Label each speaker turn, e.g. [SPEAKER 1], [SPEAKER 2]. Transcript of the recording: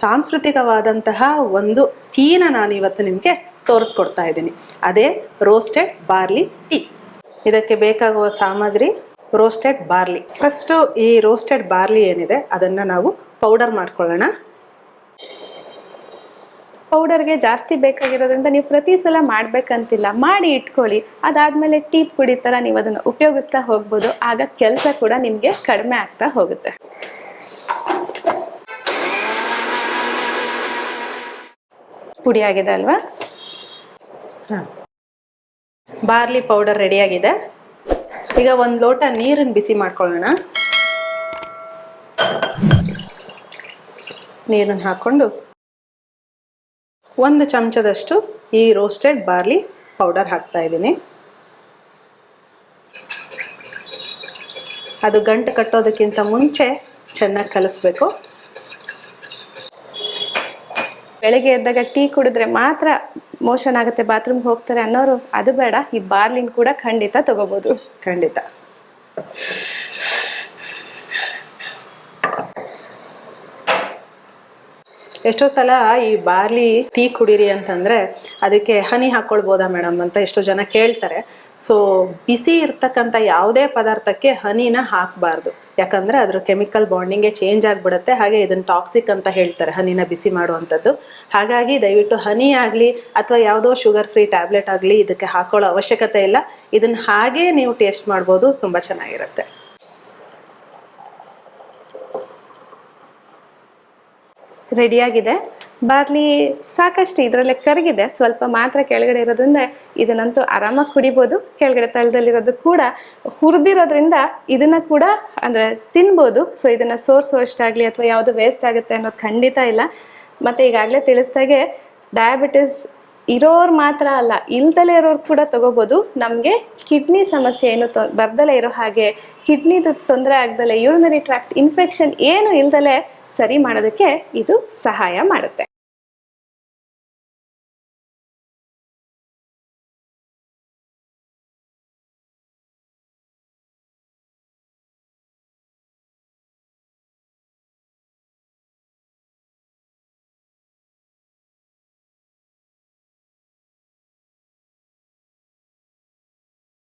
[SPEAKER 1] ಸಾಂಸ್ಕೃತಿಕವಾದಂತಹ ಒಂದು ಟೀನ ನಾನು ಇವತ್ತು ನಿಮಗೆ ತೋರಿಸ್ಕೊಡ್ತಾ ಇದ್ದೀನಿ. ಅದೇ ರೋಸ್ಟೆಡ್ ಬಾರ್ಲಿ ಟೀ ಇದಕ್ಕೆ ಬೇಕಾಗುವ ಸಾಮಗ್ರಿ ರೋಸ್ಟೆಡ್ ಬಾರ್ಲಿ ಫಸ್ಟು ಈ ರೋಸ್ಟೆಡ್ ಬಾರ್ಲಿ ಏನಿದೆ, ಅದನ್ನು ನಾವು ಪೌಡರ್ ಮಾಡ್ಕೊಳ್ಳೋಣ.
[SPEAKER 2] ಪೌಡರ್ಗೆ ಜಾಸ್ತಿ ಬೇಕಾಗಿರೋದ್ರಿಂದ ನೀವು ಪ್ರತಿ ಸಲ ಮಾಡ್ಬೇಕಂತಿಲ್ಲ. ಮಾಡಿ ಇಟ್ಕೊಳ್ಳಿ. ಅದಾದಮೇಲೆ ಟೀ ಪುಡಿ ಥರ ನೀವು ಅದನ್ನು ಉಪಯೋಗಿಸ್ತಾ ಹೋಗ್ಬೋದು. ಆಗ ಕೆಲಸ ಕೂಡ ನಿಮಗೆ ಕಡಿಮೆ ಆಗ್ತಾ ಹೋಗುತ್ತೆ. ಪುಡಿ ಆಗಿದೆ ಅಲ್ವಾ?
[SPEAKER 1] ಹಾಂ. ಬಾರ್ಲಿ ಪೌಡರ್ ಆಗಿದೆ ಈಗ ಒಂದು ಲೋಟ ನೀರನ್ನು ಬಿಸಿ ಮಾಡ್ಕೊಳ್ಳೋಣ. ನೀರನ್ನು ಹಾಕ್ಕೊಂಡು ಒಂದು ಚಮಚದಷ್ಟು ಈ ರೋಸ್ಟೆಡ್ ಬಾರ್ಲಿ ಪೌಡರ್ ಹಾಕ್ತಾ ಇದ್ದೀನಿ. ಅದು ಗಂಟು ಕಟ್ಟೋದಕ್ಕಿಂತ ಮುಂಚೆ ಚೆನ್ನಾಗಿ ಕಲಿಸ್ಬೇಕು.
[SPEAKER 2] ಬೆಳಗ್ಗೆ ಎದ್ದಾಗ ಟೀ ಕುಡಿದ್ರೆ ಮಾತ್ರ ಮೋಷನ್ ಆಗುತ್ತೆ ಬಾತ್ರೂಮ್ ಹೋಗ್ತಾರೆ ಅನ್ನೋರು, ಅದು ಬೇಡ. ಈ ಬಾರ್ಲಿನ್ ಕೂಡ ಖಂಡಿತ ತಗೋಬಹುದು
[SPEAKER 1] ಖಂಡಿತ. ಎಷ್ಟೋ ಸಲ ಈ ಬಾರ್ಲಿ ಟೀ ಕುಡೀರಿ ಅಂತಂದ್ರೆ ಅದಕ್ಕೆ ಹನಿ ಹಾಕೊಳ್ಬೋದಾ ಮೇಡಮ್ ಅಂತ ಎಷ್ಟೋ ಜನ ಕೇಳ್ತಾರೆ. ಸೊ ಬಿಸಿ ಇರ್ತಕ್ಕಂಥ ಯಾವುದೇ ಪದಾರ್ಥಕ್ಕೆ ಹನಿನ ಹಾಕಬಾರ್ದು. ಯಾಕಂದರೆ ಅದರ ಕೆಮಿಕಲ್ ಬಾಂಡಿಂಗೇ ಚೇಂಜ್ ಆಗಿಬಿಡುತ್ತೆ. ಹಾಗೆ ಇದನ್ನು ಟಾಕ್ಸಿಕ್ ಅಂತ ಹೇಳ್ತಾರೆ, ಹನಿನ ಬಿಸಿ ಮಾಡುವಂಥದ್ದು. ಹಾಗಾಗಿ ದಯವಿಟ್ಟು ಹನಿ ಆಗಲಿ ಅಥವಾ ಯಾವುದೋ ಶುಗರ್ ಫ್ರೀ ಟ್ಯಾಬ್ಲೆಟ್ ಆಗಲಿ ಇದಕ್ಕೆ ಹಾಕೊಳ್ಳೋ ಅವಶ್ಯಕತೆ ಇಲ್ಲ. ಇದನ್ನು ಹಾಗೇ ನೀವು ಟೇಸ್ಟ್ ಮಾಡ್ಬೋದು, ತುಂಬ ಚೆನ್ನಾಗಿರುತ್ತೆ.
[SPEAKER 2] ರೆಡಿಯಾಗಿದೆ ಬಾರ್ಲಿ ಸಾಕಷ್ಟು ಇದರಲ್ಲೇ ಕರಗಿದೆ. ಸ್ವಲ್ಪ ಮಾತ್ರ ಕೆಳಗಡೆ ಇರೋದ್ರಿಂದ ಇದನ್ನಂತೂ ಆರಾಮಾಗಿ ಕುಡಿಬೋದು. ಕೆಳಗಡೆ ತಳದಲ್ಲಿರೋದು ಕೂಡ ಹುರಿದಿರೋದ್ರಿಂದ ಇದನ್ನ ಕೂಡ ಅಂದರೆ ತಿನ್ಬೋದು. ಸೊ ಇದನ್ನ ಸೋರ್ಸೋಷ್ಟಾಗಲಿ ಅಥವಾ ಯಾವುದು ವೇಸ್ಟ್ ಆಗುತ್ತೆ ಅನ್ನೋದು ಖಂಡಿತ ಇಲ್ಲ. ಮತ್ತು ಈಗಾಗಲೇ ತಿಳಿಸ್ದಾಗೆ ಡಯಾಬಿಟಿಸ್ ಇರೋರು ಮಾತ್ರ ಅಲ್ಲ, ಇಲ್ದಲೇ ಇರೋರು ಕೂಡ ತಗೋಬೋದು. ನಮಗೆ ಕಿಡ್ನಿ ಸಮಸ್ಯೆ ಏನು ತೊ, ಬರ್ದಲೇ ಇರೋ ಹಾಗೆ ಕಿಡ್ನಿದು ತೊಂದರೆ ಆಗ್ದಲೆ ಯೂರಿನರಿ ಟ್ರ್ಯಾಕ್ಟ್ ಇನ್ಫೆಕ್ಷನ್ ಏನು ಇಲ್ದಲೇ ಸರಿ ಮಾಡೋದಕ್ಕೆ ಇದು ಸಹಾಯ ಮಾಡುತ್ತೆ.